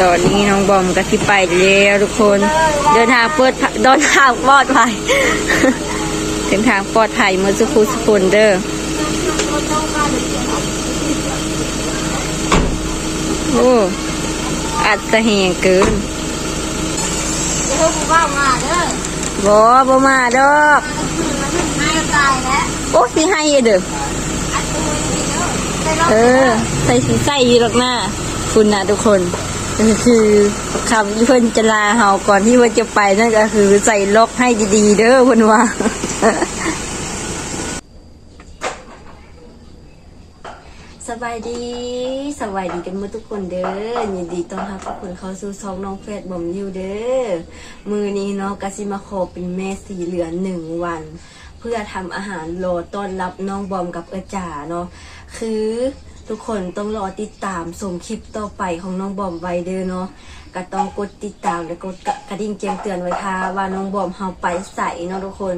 ตอนนี้น้องบอมก็ที่ไปแล้วทุกคน เดินทางเปิดเดินทางปลอดภัยถึงทางปลอดภัยเมื่อสักครู่สกุลเด้อโอ้อัดสะแหงเกินเดี๋ยวกูว่มาเด้อบ่บ่มาดอกโอ้สิให้เด้อเอใส่รถเอใส่สีใส่ยู่หรอกหน้า คุณนะทุกคน คือคำที่เพิ่นจะลาเฮาก่อนที่ว่าจะไปนั่นก็คือใส่ล็อกให้ดีๆ เด้อเพิ่นว่าสบายดีสบายดีกันมื่อทุกคนเด้อยินดีต้อนรับทุกคนเข้าสู่ช่องน้องเฟดบอมยิวเด้อมือนี้เนาะกะสิมาขอเป็นแม่สีเหลืองหนึ่งวัน เพื่อทำอาหารรอต้อนรับน้องบอมกับเอจ่าเนาะคือ ทุกคนต้องรอติดตามส่งคลิปต่อไปของน้องบอมไว้เด้อเนาะก็ต้องกดติดตามและกดกระดิ่งแจ้งเตือนไว้ค่ะ ว่าน้องบอมเฮาไปใส่เนาะทุกคน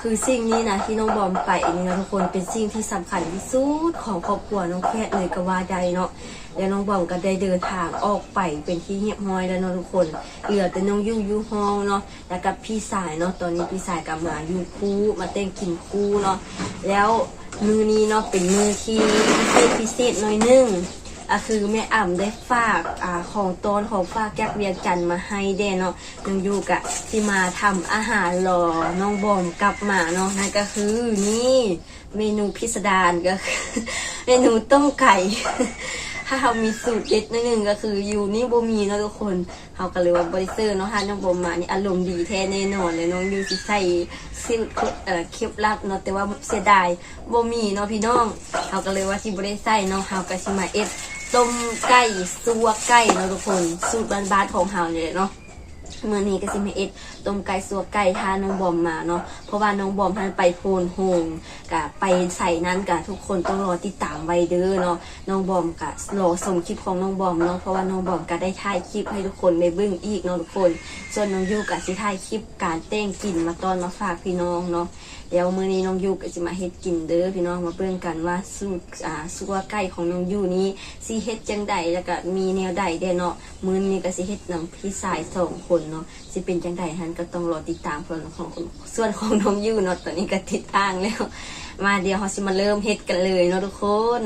คือสิ่งนี้นะที่น้องบอมไปนี่นะทุกคนเป็นสิ่งที่สำคัญที่สุดของครอบครัวน้องแพทย์เลยก็ว่าใดเนาะแล้วน้องบอมก็ได้เดินทางออกไปเป็นที่เงียบห้อยแล้วเนาะทุกคน เหลือแต่น้องยู่ยู่ห้องเนาะแล้วกับพี่สายเนาะตอนนี้พี่สายกลับมาอยู่คู่มาเต้นกินคู่เนาะแล้ว มือนี้เนาะเป็นมือที่พิเศษพิเศษหน่อยนึงอะคือแม่อ่ำได้ฝากอ่าของต้นของฝากแก๊กเวียงจันมาให้เด้เนาะน้องยูกะที่มาทำอาหารรอน้องบอมกลับมาเนาะนั่นก็คือนี่เมนูพิสดารก็คือเมนูต้มไก่ ถ้าเรามีสูตรเด็ดนิดนึงก็คืออยู่นี่บ่มีเนาะทุกคนเขาก็เลยว่าบริเซอร์เนาะฮะน้องบอมมานี่อารมณ์ดีแท้แน่นอนเลยน้องยูสิใส่ซิลเอ่อเคล็ดลับเนาะแต่ว่าเสียดายบ่มีเนาะพี่น้องเขาก็เลยว่าสิบ่ได้ใส่เนาะเขาก็สิมาเอ็ดต้มไก่ซัวไก่เนาะทุกคนสูตรบ้านๆของเฮาเนี่ยเนาะเมื่อนี้ก็สิมาเอ็ดต้มไก่สัวไก่ทาน้องบอมมาเนาะเพราะว่าน้องบอมท่านไปโพนโฮงกะไปใส่นั้นกะทุกคนต้องรอติดตามไว้เด้อเนาะน้องบอมกะรอส่งคลิปของน้องบอมเนาะเพราะว่าน้องบอมก็ได้ถ่ายคลิปให้ทุกคนได้เบิ่งอีกเนาะทุกคน ส่วนน้องยูกะสิถ่ายคลิปการเต้งกินมาตอนมาฝากพี่น้องเนาะเดี๋ยวมื้อนี้น้องยูก็จะมาเฮ็ดกินเด้อพี่น้องมาเบิ่งกันว่าสูตรอ่าสัวไก่ของน้องยูนี้สิเฮ็ดจังใดแล้วก็มีแนวใดเด้อเนาะมื้อนี้ก็สิเฮ็ดนํพี่สายสองคนเนาะสิเป็นจังใดฮันก็ต้องรอติดตามส่วนของส่วนของน้องยูเนาะตอนนี้ก็ติดทางแล้ว มาเดี๋ยวเราสิมาเริ่มเฮ็ดกันเลยเนาะทุกคน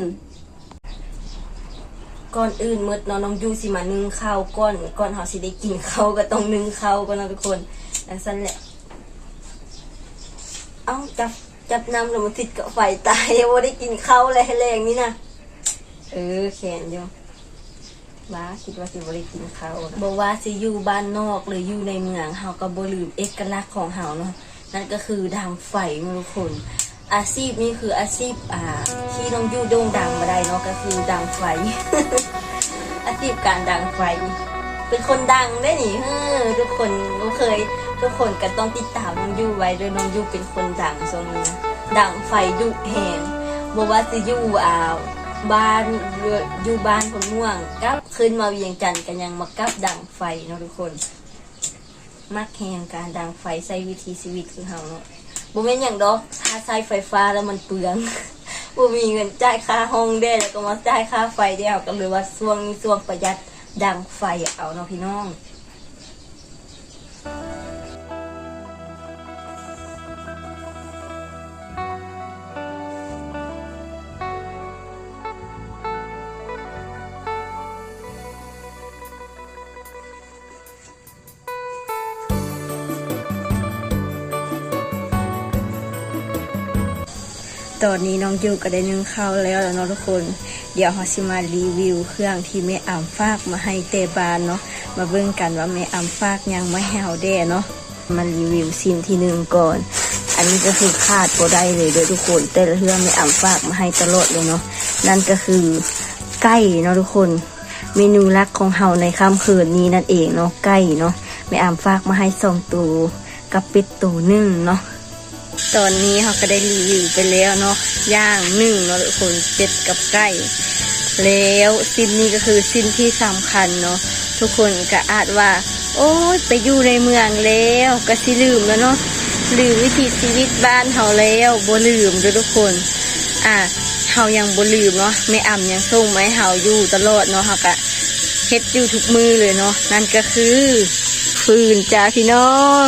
ก่อนอื่นเมื่อเนาะน้องยูสิมานึ่งข้าวก่อนก่อนเราสิได้กินข้าวก็ต้องนึ่งข้าวก่อนเนาะทุกคนดังนั้นแหละเอ้าจับจับน้ำแล้วมันติดกับไฟตายยังได้กินข้าวอะไรแรงนี่นะเออแขนเดียว ว้าคิดว่าสิบริกินข้าวนะบอกว่าสิอยู่บ้านนอกหรืออยู่ในเมืองเฮาก็บ่ลืมเอกลักษณ์ของเฮาเนาะนั่นก็คือดังไฟเนาะทุกคน อาชีพนี้คืออาชีพอ่าที่น้องยู่โด่งดังมาได้เนาะก็คือดังไฟ อาชีพการดังไฟ เป็นคนดังได้หนี่เฮ้อทุกคนก็เคย ทุกคนก็ต้องติดตามน้องยู่ไว้ด้วยน้องยู่เป็นคนดังช่วงนี้นะดังไฟดุแหงบอกว่าสิอยู่อ่าบ้านอยู่บ้านคนม่วงกับ ขึ้นมาเวียงจันทร์กันยังมากับดังไฟเนาะทุกคน มักแหงการดังไฟใส่วิธีชีวิตคือเฮาเนาะบ่แม่นอย่างดอกถ้าใช้ไฟฟ้าแล้วมันเปลืองบ่มีเงินจ่ายค่าห้องได้แล้วก็มาจ่ายค่าไฟได้เอาก็เลยว่าช่วงนี้ช่วงประหยัดดังไฟเอาเนาะพี่น้อง ตอนนี้น้องยูก็ได้นึ่งข้าวแล้วแล้วเนาะทุกคน เดี๋ยวเราสิมารีวิว เครื่องที่แม่อ่ำฝากมาให้เตบานเนาะ มาเบิ่งกันว่าแม่อ่ำฝากยังไม่ให้เฮาแด่เนาะ มารีวิวซิมที่หนึ่งก่อน อันนี้ก็คือขาดบ่ได้เลยเด้อทุกคนแต่ละเครื่องแม่อ่ำฝากมาให้ตลอดเลยเนาะ นั่นก็คือไก่เนาะทุกคน เมนูลักของเฮาในค่ำคืนนี้นั่นเองเนาะไก่เนาะแม่อ่ำฝากมาให้สองตัวกับเป็ดตัวหนึ่งเนาะ ตอนนี้เขาก็ได้รีวิวไปแล้วเนาะย่างหนึ่งเนาะทุกคนเป็ดกับไก่แล้วสิ้นนี้ก็คือสิ้นที่สำคัญเนาะทุกคนก็อาจว่า โอ้ยไปอยู่ในเมืองแล้วก็สิลืมแล้วเนาะลืมวิถีชีวิตบ้านเขาแล้วบ่ลืมด้วยทุกคน อะเฮายังบ่ลืมเนาะแม่อ่ำยังส่งมาให้เฮาอยู่ตลอดเนาะเฮาก็เฮ็ดอยู่ทุกมือเลยเนาะนั่นก็คือ ฟืนจ้าพี่น้อง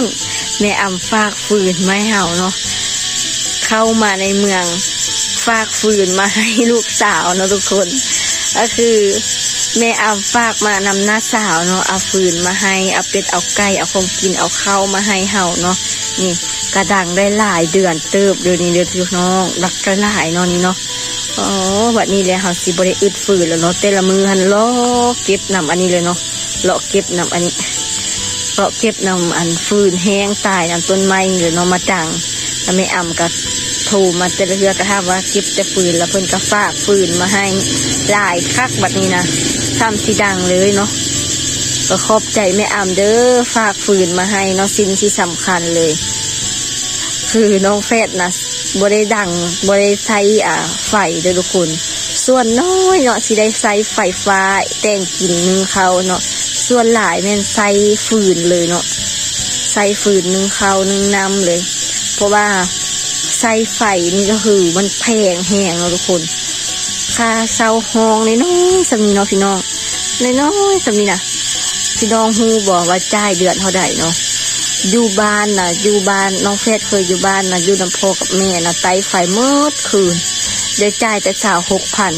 แม่อ่ำฝากฟืนไมาให้เฮาเนาะเข้ามาในเมืองฝากฟืนมาให้ลูกสาวเนาะทุกคน ก็คือแม่เอาฝากมานำหน้าสาวเนาะเอาฟืนมาให้เอาเป็ดเอาไก่เอาของกินเอาข้าวมาให้เฮาเนาะนี่กระดังได้หลายเดือนเติบเดือนนี้เดือนพี่น้องรักกระหลายเนาะนี่เนาะอ๋อวันนี้เลยเฮาสิบ่ได้อึดฟืนแล้วเนาะแต่ละมือหันลาะเก็บนำอันนี้เลยเนาะเลาะเก็บนำอันนี้ เลาะเก็บนำอันฟืนแห้งตายนต้นไม้นี่เลยเนาะมาจังแล้วแม่อ่ำก็โทรมาแต่ละเรือกระทาว่าเก็บแต่ฟืนแล้วเพิ่นก็ฝากฟืนมาให้หลายคักบัดนี้นะทำสีดังเลยเนาะก็ขอบใจแม่อำเด้อฝากฟืนมาให้เนาะสิ่งที่สำคัญเลย คือน้องเฟสนะบได้ดังบได้ใช้อ่าไฟเด้อทุกคนส่วนน้อยเนาะสิได้ใช้ไฟฟ้าแต่งกินนึงเขาเนาะ ส่วนหลายแม่นใช้ฟืนเลยเนาะใช้ฟืนหนึ่งเขานึงน้ำเลย เพราะว่าใช้ไฟนี่ก็คือมันแพงแหงเนาะทุกคน ค่าเช่าห้องเลยน้อยสมีเนาะพี่น้องเลยน้อยสมีนะพี่น้องฮูบอกว่าจ่ายเดือนเท่าใดเนาะอยู่บ้านนะอยู่บ้านน้องเฟสเคยอยู่บ้านนะอยู่น้ำพอกับแม่นะไตไฟเมื่อคืนได้จ่ายแต่สาวหกพัน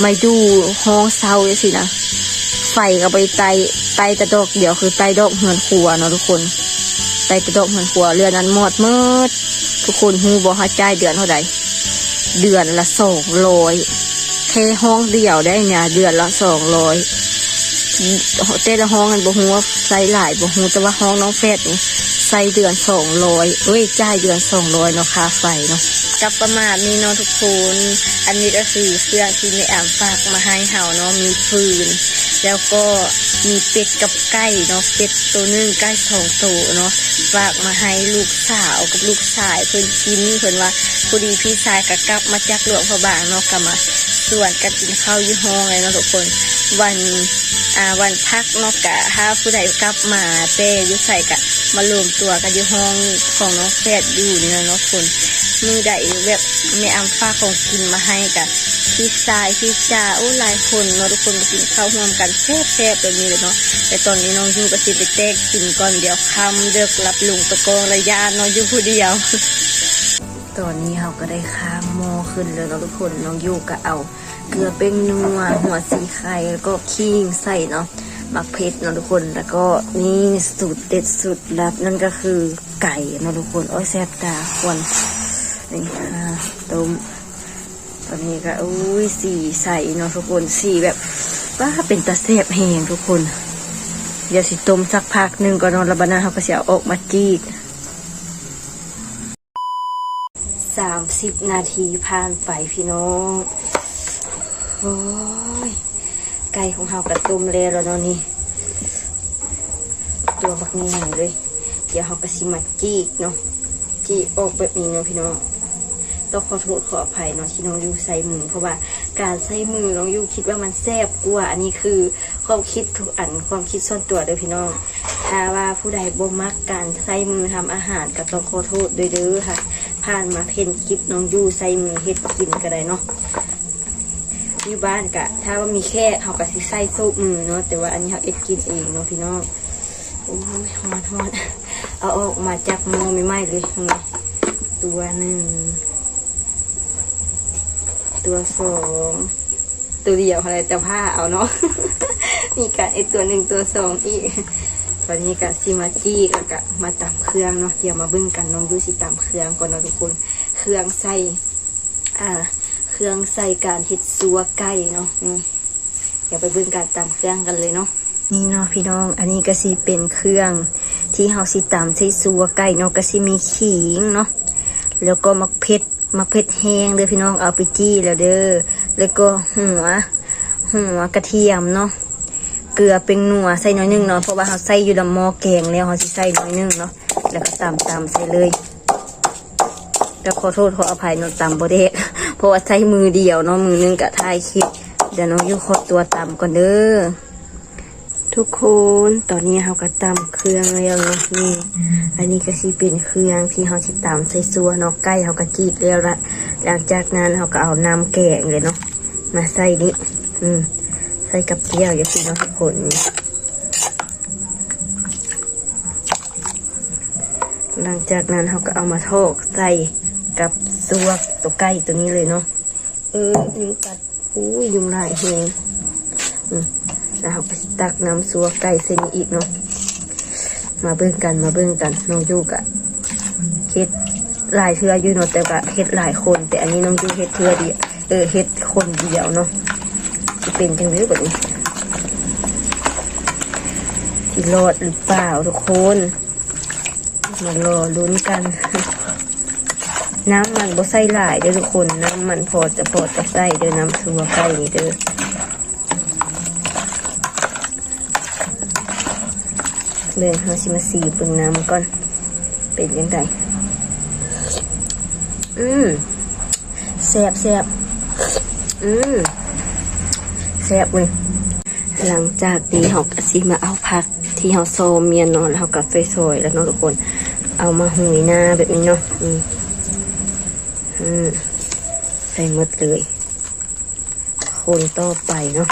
ไม่ดูห้องเช่าเลยสินะ ไฟก็ไปไตไตต่ดอกเดี๋ยวคือไตดอกเหือนครัวเนาะทุกคนไตต่ดอกเหือนครัวเรือนนั้นหมดมื่อทุกคนฮูบอกว่าจ่ายเดือนเท่าใดเดือนละสองร้อยแค่ห้องเดียวได้เนี่ยเดือนละสองร้อยแต่ละห้องกันบ่ฮู้ว่าใส่หลายบ่ฮู้แต่ว่าห้องน้องแฟดนี่ใส่เดือนสองร้อยเอ้ยจ่ายเดือนสองร้อยเนาะค่าไฟเนาะกับประมาณนี้เนาะทุกคน อันนี้ก็คือเครื่องที่แม่แอมฝากมาให้เฮาเนาะมีฟืน แล้วก็มีเป็ดกับไก่เนาะเป็ดตัวหนึงไก่สองตัวเนาะฝากมาให้ลูกสาวกับลูกชายเพิ่นกินเพิ่นว่าพอดีพี่ชายก็กลับมาจากหลวงพระบางเนาะก็มาส่วนกันกินข้าวยี่ห้องเลยเนาะทุกคน วันอ่าวันพักเนาะกะถ้าผู้ใดกลับมาเต้ยุใส่กะมารวมตัวกันอยู่ห้องของน้องแฟดอยู่นี่เนาะเนาะคน มือใดแบบไม่อำฟ้าของกินมาให้กะพี่ชายพี่จ่าอู้หลายคนเนาะทุกคนกินข้าวร่วมกันแซ่บๆแบบนี้เลยเนาะแต่ตอนนี้น้องยูก็สิไปแตกกินก่อนเดี๋ยวคำเดือกรับลุงตะโกงระยะเนาะอยู่ผู้เดียว ตอนนี้เราก็ได้ข้ามหม้อขึ้นแล้วเนาะทุกคนน้องยูก็เอา เกลือเป็นนัวหัวสีไข่แล้วก็ขิงใส่เนาะมักเผ็ดเนาะทุกคนแล้วก็นี่สูตรเด็ดสุดลับนั่นก็คือไก่เนาะทุกคน โอ้ยแซ่บตาควร นี่ต้มตอนนี้ก็อุ้ยสีใสเนาะทุกคนสีแบบว่าเป็นตาแซ่บแหงทุกคน เดี๋ยวสิต้มสักพักหนึ่งก่อนอนระบานาเขาก็เสียออกมาจีดสามสิบนาทีผ่านไปพี่น้องโอ้ยไก่ของเฮากระตุ้มแล้วแล้วเนาะนี่ตัวบักนี่หน่อยเลย เดี๋ยวเฮากระสิมาจีกเนาะจีออกแบบนี้เนาะพี่น้อง ต้องขอโทษขออภัยเนาะที่น้องยูใส่มือ เพราะว่าการใส่มือน้องยูคิดว่ามันแซ่บกว่าอันนี้คือความคิดทุกอันความคิดส่วนตัวเด้อพี่น้องถ้าว่าผู้ใดบ่มักการใส่มือทำอาหารก็ต้องขอโทษด้วยเด้อค่ะ ผ่านมาเพ่นคลิปน้องยูใส่มือเฮ็ดกินก็ได้เนาะอยู่บ้านกะ ถ้าว่ามีแค่เขาก็สิใส่โซ่มือเนาะแต่ว่าอันนี้เขาเอ็ดกินเองเนาะพี่น้องโอ้ยฮอนฮอนเอาออกมาจากหมไม่ไหม้เลยตัวหนึ่ง ตัวสองตัวเดียวอะไรแต่ผ้าเอาเนาะมีการไอตัวหนึ่งตัวสองอีกตอนนี้กะซิมาจี้กะกะมาตำเครื่องเนาะเดี๋ยวมาบึ้งกันน้องดูสิตำเครื่องก่อนเนาะทุกคนเครื่องใส่อ่า เครื่องใส่การเห็ดซัวไก่เนาะนี่เดี๋ยวไปบิ่งการตำเครื่องกันเลยเนาะนี่เนาะพี่น้องอันนี้ก็สิเป็นเครื่องที่เฮาสิตำใส่ซัวไก่เนาะก็สิมีขิงเนาะแล้วก็มักเผ็ด มักเผ็ดแห้งเด้อพี่น้องเอาไปจี้แล้วเด้อแล้วก็หัว หัวกระเทียมเนาะเกลือเป็นหนัวใส่น้อยนึงเนาะเพราะว่าเขาใส่อยู่ดำหม้อแกงแล้วเขาสิใส่น้อยนึงเนาะแล้วก็ตำตำใส่เลยแต่ขอโทษขออภัยเนาะตำบ่ได้เพราะว่าใช้มือเดียวเนาะมือนึงกับท้ายคลิปเดี๋ยวน้องอยู่ขอตัวตำก่อนเด้อ ทุกคนตอนนี้เขาก็ตำเครื่องแล้วเนาะนี่ อันนี้ก็สิเป็นเครื่องที่เขาสิตำใส่ซัวเนาะใกล้เขาก็จีบแล้วละหลังจากนั้นเขาก็เอาน้ำแกงเลยเนาะมาใส่นี่อืมใส่กับเจียวอย่างที่เนาะทุกคนนี่หลังจากนั้นเราก็เอามาโทกใส่กับซัวกตัวไก่ตัวนี้เลยเนาะเออยุงกัดอู้ยยุงลายเฮงอืม เราก็สิตักน้ำซัวไก่เส้นอีกเนาะมาเบิ่งกันมาเบิ่งกันน้องยูกะเฮ็ดหลายเทืออยู่เนาะแต่ก็เฮ็ดหลายคน แต่อันนี้น้องยูเฮ็ดเทือเดียวเออเฮ็ดคนเดียวเนาะจะเป็นจังหรือแบบนี้ที่รอดหรือเปล่าทุกคนมารอลุ้นกัน น้ำมันบ่ใส่หลายเด้อทุกคนน้ำมันพอจะพอจะใส่เด้อน้ำซัวไก่นี่เด้อ เดินหาชิมาสีปึงน้ำก่อน เป็นยังไงอืมแซ่บแซ่บอืมแซ่บเลยหลังจากนี้เราก็สิมาเอาผักที่เราโซมเมียนเนอนแล้วเราก็ซอยๆแล้วเนาะทุกคน เอามาหุยหน้าแบบนี้เนาะอืมอืมใส่หมดเลยคนต่อไปเนาะ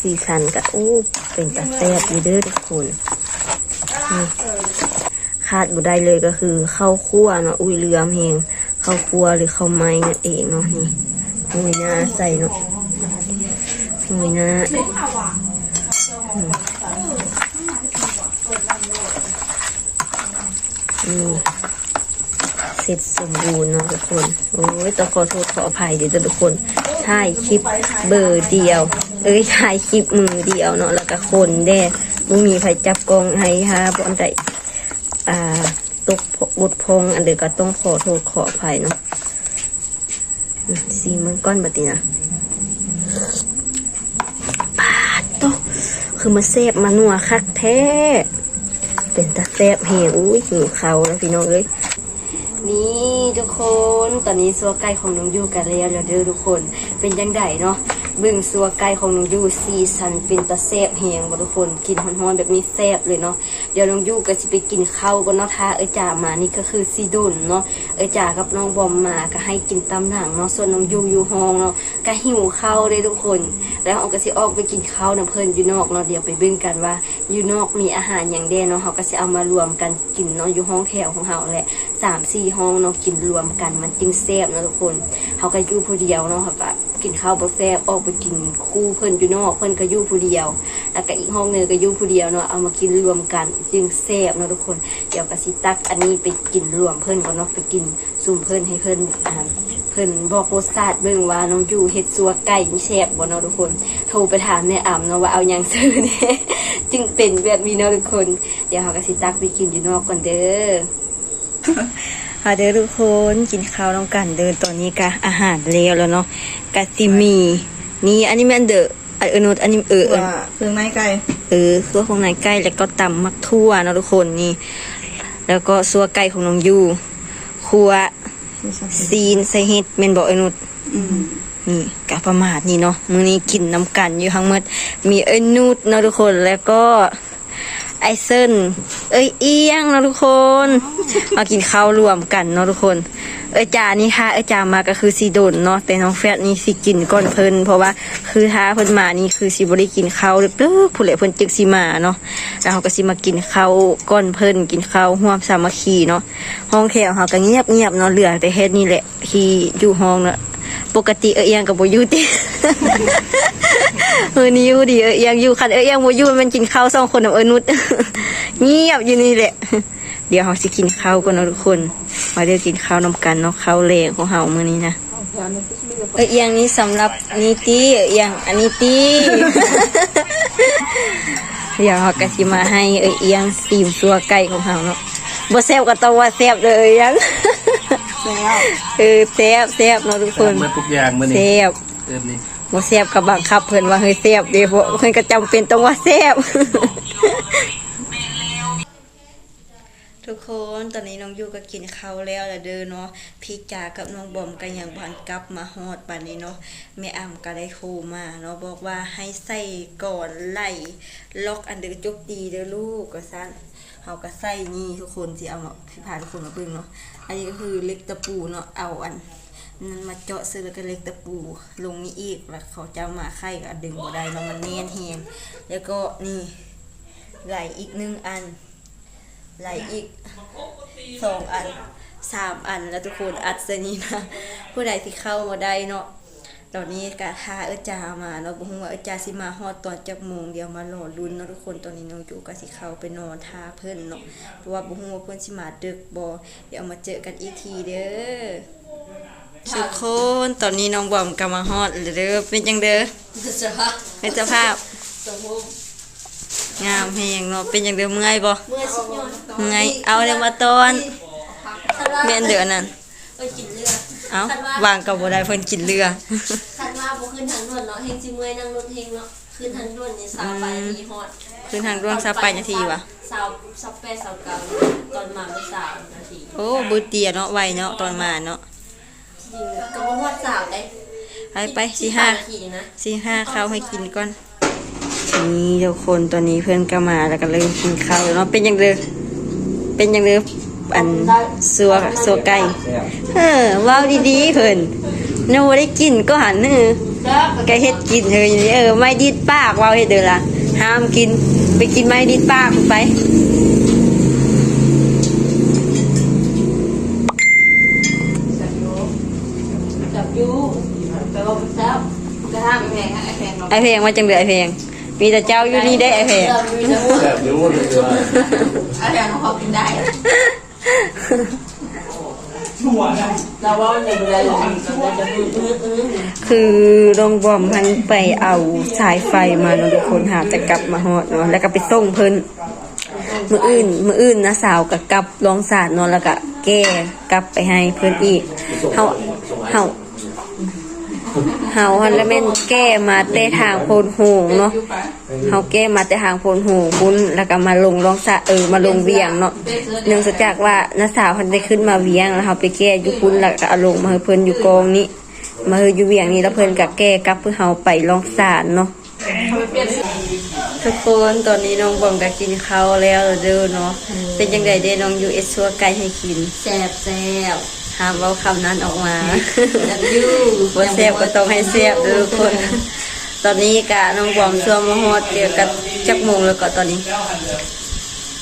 สีสันกับอู้ เป็นตาแซ่บอยู่เด้อทุกคนนี่ขาดบุได้เลยก็คือข้าวคั่วเนาะอุ้ยเรือมเฮงข้าวคั่วหรือข้าวไม้นั่นเองเนาะนี่หน่วยหน้าใส่เนาะหน่วยหน้านี่เสร็จสมบูรณ์เนาะทุกคน โอ้ยต้องขอโทษขออภัยเดี๋ยวจะทุกคนถ่ายคลิปเบอร์เดียว เอ้ยถ่ายคลิปมือเดียวเนาะแล้วก็คนแด่บ่มีใครจับกองให้ค่ะบ่อันใดอ่าตกบทพงอันเดียวก็ต้องขอโทษขออภัยเนาะสีมันก้อนบัดนี้นะปาดโตคือมาเซฟมานัวคักแท้เป็นตาแซบเฮงอุ้ยหิวเขาแล้วพี่น้องเอ้ยนี่ทุกคนตอนนี้ซัวไก่ของน้องยูกันแล้วแล้วเด้อทุกคนเป็นยังไงเนาะ บึงซัวไก่ของน้องยูซีซันเป็นตาแซบเฮงบ่ทุกคนกินฮ้อนๆแบบนี้แซบเลยเนาะเดี๋ยวน้องยูก็จะไปกินข้าวกันเนาะถ้าเอจ่ามานี่ก็คือซีดุนเนาะเอจ่ากับน้องบอมมาก็ให้กินตำหนังเนาะส่วนน้องยูอยู่ห้องเนาะก็หิวข้าวเลยทุกคน แล้วเอาก็สิออกไปกินข้าวน้ำเพิ่นอยู่นอกเนาะเดี๋ยวไปเบิ่งกันว่าอยู่นอกมีอาหารอย่างแดเนาะเขาก็สิเอามารวมกันกินเนาะอยู่ห้องแถวของเฮาแหละสามสี่ห้องเนาะกินรวมกันมันจึงแซบเนาะทุกคนเขาก็อยู่ผู้เดียวเนาะเขาก็ กินข้าวบ่แซ่บออกไปกินคู่เพิ่นอยู่นอกเพิ่นก็อยู่ผู้เดียว แล้วก็อีกห้องหนึงก็อยู่ผู้เดียวเนาะเอามากินรวมกันจึงแซ่บเนาะทุกคนเดี๋ยวก็สิตักอันนี้ไปกินรวมเพิ่นก่อนเนาะไปกินซุ่มเพิ่นให้เพิ่นอ่าเพิ่นบอกรสชาติเบิ่งว่าน้องอยู่เฮ็ดซัวไก่นี่แซ่บบ่เนาะทุกคน โทรไปถามแม่อ่ำเนาะว่าเอาหยังซื้อแหน่จึงเป็นแบบนี้เนาะทุกคน เดี๋ยวเฮาก็สิตักไปกินอยู่นอกก่อนเด้อ ค่ะเด้อทุกคนกินข้าวน้องกันเดินตอนนี้กะอาหารแล้วแล้วเนาะกะติมี นี่อันนี้ม่นเดออันเออนุดอันนี้เออเครื่องในไก่เออซัวของนายไก่แล้วก็ตำมักทั่วเนาะทุกคนนี่ แล้วก็ซัวไก่ของน้องยูครัวซีนใส่เห็ดแม่นบอกเออนุดอืมนี่กะประมาทนี่เนาะมื้อนี้กินน้ำกันอยู่ทั้งหมดมีเอ้ยนูดเนาะทุกคนแล้วก็ ไอเซินเอ้ยเอียงเนาะทุกคน มากินข้าวรวมกันเนาะทุกคน เอ้ยจานี่ค่ะ เอ้ยจามาก็คือสีโดนเนาะแต่น้องแฟดนี่สิกินก่อนเพิ่นเพราะว่าคือท้าเพิ่นมานี่คือสิบ่ได้กินข้าวเด้อผู้ใดเพิ่นจึกสิมาเนาะแล้วเขาก็สิมากินข้าวก่อนเพิ่นกินข้าวร่วมสามัคคีเนาะห้องแถวเขาก็เงียบเงียบๆเนาะเหลือแต่เฮ็ดนี่แหละที่อยู่ห้องเนาะปกติเออเอียงกับโบอยูติ เออนี่อยูดีเออเอียงอยู่คันเออเอียงโบอยูมันกินข้าวสองคนกับเออนุดเงียบอยู่นี่แหละ เดี๋ยวเราสิกินข้าวกันเนาะทุกคนมาเดี๋ยวกินข้าวนำกันเนาะข้าวแรงของเฮามื้อนี้นะเออเอียงนี้สำหรับนี่ตีเออเอียงอันนี้ตีเดี๋ยวเราก็สิมาให้เออเอียงซีมตัวไก่ของเฮาเนาะบ่แซ่บก็ต้องว่าแซ่บเลยเออเอียงแล้วเออแซ่บแซ่บเนาะทุกคนเมื่อทุกอย่างมื่อนี้แซ่บเติมนี่ บ่แซ่บกับบังคับเพิ่นว่าเฮ้ยแซ่บเด้เพราะเพิ่นก็จำเป็นต้องว่าแซ่บทุกคนตอนนี้น้องยูก็กินข้าวแล้วละเด้อเนาะพี่จ๋ากับน้องบอมก็ยังบ่ทันกลับมาฮอดบัดนี้เนาะแม่อ้ำก็ได้โทรมาเนาะบอกว่าให้ใส่ก่อนไล่ล็อกอันเดอร์จกดีเด้อลูกก็ซั่นเฮาก็ใส่นี่ทุกคนสิเอามาพี่พาทุกคนมาเบิ่งเนาะอันนี้ก็คือเล็กตะปูเนาะเอาอัน นั่นมาเจาะซื้อแล้วก็เล็กตะปูลงนี่อีกแล้วเขาจะมาไข่ก็ดึงบ่ได้เนาะมันแน่นแฮงแล้วก็นี่ไหลอีกหนึ่งอัน ไหลอีกสองอันสามอันแล้วทุกคนอัดซะนี้นะผู้ใดที่เข้ามาได้เนาะตอนนี้กะทาเอจามาเนาบ่ฮู้ว่าเอจาสิมาฮอดตอนจักโมงเดียวมารอลุ้นเนาะทุกคนตอนนี้น้องจูก็สิเข้าไปนอนทาเพิ่อนเนาะเพราะว่าบ่ฮู้ว่าเพิ่อนสิมาดึกบ่เดี๋ยวมาเจอกันอีกทีเด้อ ทุกคนตอนนี้น้องบอมกำมาฮอดเลยเด้อเป็นจังเด้อจะฮะเป็นสภาพสมมุติงามแฮงเนาะเป็นจังเด้อเมื่อยบ่เมื่อสิยอนเมื่อยเอาเลยมาตอนแม่นเด้อนั่นไปกินเรือเอาวางกับบ่ได้เพิ่นกินเรือคันว่าบ่ขึ้นทางด่วนเนาะเฮงสิเมื่อยนั่งรถเฮงเนาะขึ้นทางด่วนนี่สาวไปทีฮอดขึ้นทางด่วนสักไปนาทีวะสาวสับแปดสาวเก้าตอนมาไม่สาวนาทีโอ้บือเตียเนาะไวเนาะตอนมาเนาะ จริงก็บ่ฮอดสาวได้ไปไปสิห้านาทีนะสิห้าข้าวให้กินก่อนนี่ทุกคนตอนนี้เพื่อนก็มาแล้วก็เริ่มกินข้าวแล้วเนาะเป็นจังเด้อเป็นจังเด้ออันซัวซัวไก่เออว้าวดีๆเพิ่นหนูได้กินก็หันเออแกเฮ็ดกินเธออย่างนี้เออไม่ดิดปากว้าวเฮ็ดเด้อล่ะห้ามกินไปกินไม่ดิดปากไป ไอ้แพงเนาะไอเพลงมาจังเดือไอเพลง มีแต่เจ้าอยู่นี่ได้ไอเพลงมีแต่ว่าแบบรู้เลยว่าไอ้แพงเขากินได้เราว่ามันยังไงหรอกเราจะมืออื้ออื้อคือโรงบอมพันไปเอาสายไฟมาเนาะทุกคนหาจะกลับมาฮอดเนาะแล้วก็ไปส่งเพิ่นมืออื่นมืออื่นนะสาวกับกลับลองสาดเนาะแล้วก็แก้กลับไปให้เพิ่นอีกเฮาเฮา เฮาฮันแล้วแม่นแก้มาแต่ทางโพนโหงเนาะเฮาแก้มาแต่ทางโพนโหงบุญแล้วก็มาลงรองสะเออมาลงเวียงเนาะเนื่องจากว่าน้าสาวเพิ่นได้ขึ้นมาเวียงแล้วเฮาไปแก้อยู่พุ่นแล้วก็เอาลงมาให้เพิ่นอยู่กองนี้มาเฮาอยู่เวียงนี้แล้วเพิ่นก็แก้กลับเพื่อเฮาไปรองสารเนาะทุกคนตอนนี้น้องบอมก็กินข้าวแล้วเด้อเนาะเป็นจังไดเด้น้องอยู่เอสซัวไก่ให้กินแซ่บแซ่บ ห้ามเว้าคำนั้นออกมาจับยูบ่แซ่บก็ต้องให้แซ่บเด้อทุกคน ตอนนี้กะน้องบอมชัวมาฮอดเดียวกับจักโมงแล้วก็ตอนนี้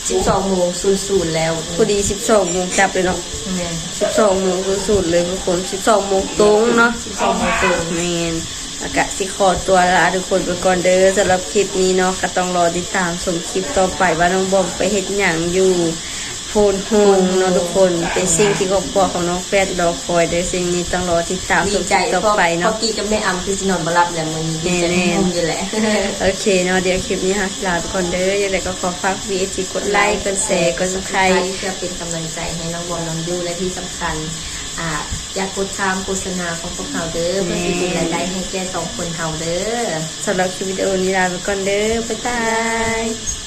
สิบสองโมงศูนย์ศูนย์แล้วพอดี12โมงจับเลยเนาะแม่น12โมงคือสุดเลยทุกคน12โมงตรงเนาะสิบสองโมงตรงแม่นแล้วก็สิขอตัวลาทุกคนไปก่อนเด้อสำหรับคลิปนี้เนาะก็ต้องรอติดตามชมคลิปต่อไปว่าน้องบอมไปเฮ็ดหยังอยู่โพนโฮงเนาะทุกคนเป็นสิ่งที่ครอบครัวของน้องแฟดรอคอยเด้อสิ่งนี้ต้องรอติดตามชดีมคใจลิปต่อเพราะไปพอเนาะกี้กับแม่อำคือสินอนบ่หลับอย่างมันดีใจแน่ๆงงอยู่แหละโอเคเนาะเดี๋ยวคลิปนี้ค่ะลาทุกคนเด้อยังไงก็ขอฝาก VSG กดไลค์กดแชร์กด subscribe เพื่อเป็นกำลังใจให้น้องบอลน้องยูและที่สำคัญอ่าอยากกดตามโฆษณาของพวกเราเด้อเพื่อสิเป็นรายได้ให้แก่สองคนเฮาเด้อสำหรับคลิปวิดีโอนี้ลาไปก่อนเด้อบ๊ายบาย